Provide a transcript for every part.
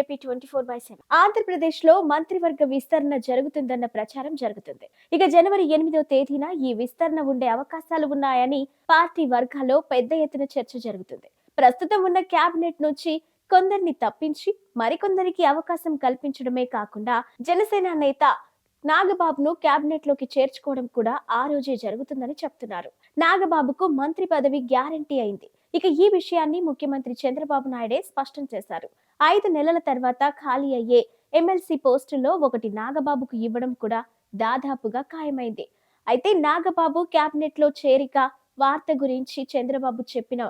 AP twenty four by seven. ఆంధ్రప్రదేశ్లో మంత్రివర్గ విస్తరణ జరుగుతుందన్న ప్రచారం జరుగుతుంది. ఇక జనవరి ఎనిమిదో తేదీన ఈ విస్తరణ ఉండే అవకాశాలు ఉన్నాయని పార్టీ వర్గాల్లో పెద్ద ఎత్తున చర్చ జరుగుతుంది. ప్రస్తుతం ఉన్న కేబినెట్ నుంచి కొందరిని తప్పించి మరికొందరికి అవకాశం కల్పించడమే కాకుండా జనసేన నేత నాగబాబును కేబినెట్లోకి చేర్చుకోవడం కూడా ఆ రోజే జరుగుతుందని చెప్తున్నారు. నాగబాబుకు మంత్రి పదవి గ్యారంటీ అయింది. ఇక ఈ విషయాన్ని ముఖ్యమంత్రి చంద్రబాబు నాయుడే స్పష్టం చేశారు. ఐదు నెలల తర్వాత ఖాళీ అయ్యే ఎమ్మెల్సీ పోస్టుల్లో ఒకటి నాగబాబుకు ఇవ్వడం కూడా దాదాపుగా ఖాయమైంది. అయితే నాగబాబు క్యాబినెట్లో లో చేరిక వార్త గురించి చంద్రబాబు చెప్పిన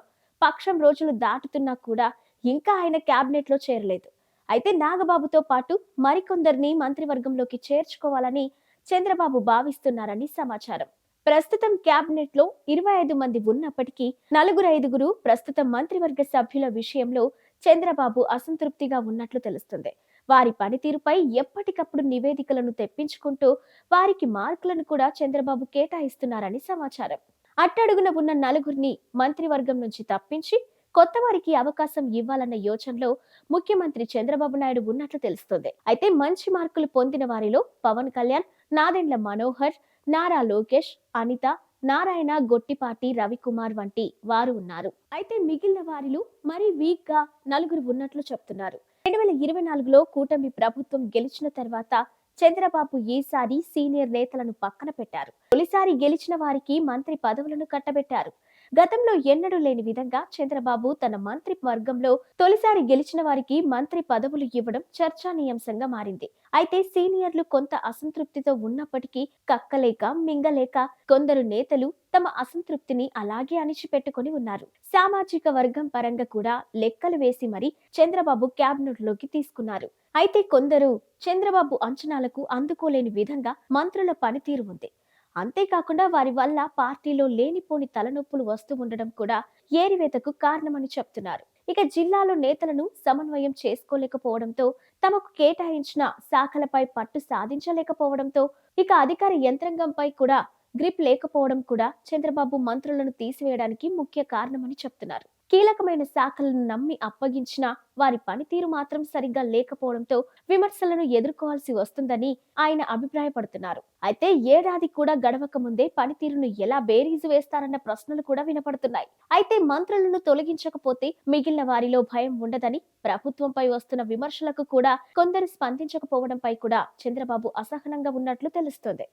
పక్షం రోజులు దాటుతున్నా కూడా ఇంకా ఆయన క్యాబినెట్లో లో చేరలేదు. అయితే నాగబాబుతో పాటు మరికొందరిని మంత్రివర్గంలోకి చేర్చుకోవాలని చంద్రబాబు భావిస్తున్నారని సమాచారం. ప్రస్తుతం క్యాబినెట్లో ఇరవై ఐదు మంది ఉన్నప్పటికీ నలుగురు ఐదుగురు ప్రస్తుతం మంత్రివర్గ సభ్యుల విషయంలో చంద్రబాబు అసంతృప్తిగా ఉన్నట్లు తెలుస్తుంది. వారి పనితీరుపై ఎప్పటికప్పుడు నివేదికలను తెప్పించుకుంటూ వారికి మార్కులను కూడా చంద్రబాబు కేటాయిస్తున్నారని సమాచారం. అట్టడుగున ఉన్న నలుగురిని మంత్రివర్గం నుంచి తప్పించి కొత్త వారికి అవకాశం ఇవ్వాలన్న యోచనలో ముఖ్యమంత్రి చంద్రబాబు నాయుడు ఉన్నట్లు తెలుస్తుంది. అయితే మంచి మార్కులు పొందిన వారిలో పవన్ కళ్యాణ్ నాదెండ్ల మనోహర్ నారా లోకేష్ అనిత నారాయణ గొట్టిపాటి రవికుమార్ వంటి వారు ఉన్నారు. అయితే మిగిలిన వారిలో మరీ వీక్గా నలుగురు ఉన్నట్లు చెప్తున్నారు. రెండు వేల ఇరవై నాలుగులో కూటమి ప్రభుత్వం గెలిచిన తర్వాత చంద్రబాబు ఈసారి సీనియర్ నేతలను పక్కన పెట్టారు. తొలిసారి గెలిచిన వారికి మంత్రి పదవులను కట్టబెట్టారు. గతంలో ఎన్నడూ లేని విధంగా చంద్రబాబు తన మంత్రి వర్గంలో తొలిసారి గెలిచిన వారికి మంత్రి పదవులు ఇవ్వడం చర్చానీయాంశంగా మారింది. అయితే సీనియర్లు కొంత అసంతృప్తితో ఉన్నప్పటికీ కక్కలేక మింగలేక కొందరు నేతలు తమ అసంతృప్తిని అలాగే అణిచిపెట్టుకుని ఉన్నారు. సామాజిక వర్గం పరంగా కూడా లెక్కలు వేసి మరి చంద్రబాబు క్యాబినెట్లోకి తీసుకున్నారు. అయితే కొందరు చంద్రబాబు అంచనాలకు అందుకోలేని విధంగా మంత్రుల పనితీరు ఉంది. అంతేకాకుండా వారి వల్ల పార్టీలో లేనిపోని తలనొప్పులు వస్తూ ఉండడం కూడా ఏరివేతకు కారణమని చెప్తున్నారు. ఇక జిల్లాలో నేతలను సమన్వయం చేసుకోలేకపోవడంతో తమకు కేటాయించిన శాఖలపై పట్టు సాధించలేకపోవడంతో ఇక అధికార యంత్రాంగంపై కూడా గ్రిప్ లేకపోవడం కూడా చంద్రబాబు మంత్రులను తీసివేయడానికి ముఖ్య కారణమని చెప్తున్నారు. కీలకమైన శాఖలను నమ్మి అప్పగించిన వారి పనితీరు మాత్రం సరిగ్గా లేకపోవడంతో విమర్శలను ఎదుర్కోవాల్సి వస్తుందని ఆయన అభిప్రాయపడుతున్నారు. అయితే ఏడాది కూడా గడవక ముందే పనితీరును ఎలా బేరీజు వేస్తారన్న ప్రశ్నలు కూడా వినపడుతున్నాయి. అయితే మంత్రులను తొలగించకపోతే మిగిలిన వారిలో భయం ఉండదని ప్రభుత్వంపై వస్తున్న విమర్శలకు కూడా కొందరు స్పందించకపోవడంపై కూడా చంద్రబాబు అసహనంగా ఉన్నట్లు తెలుస్తోంది.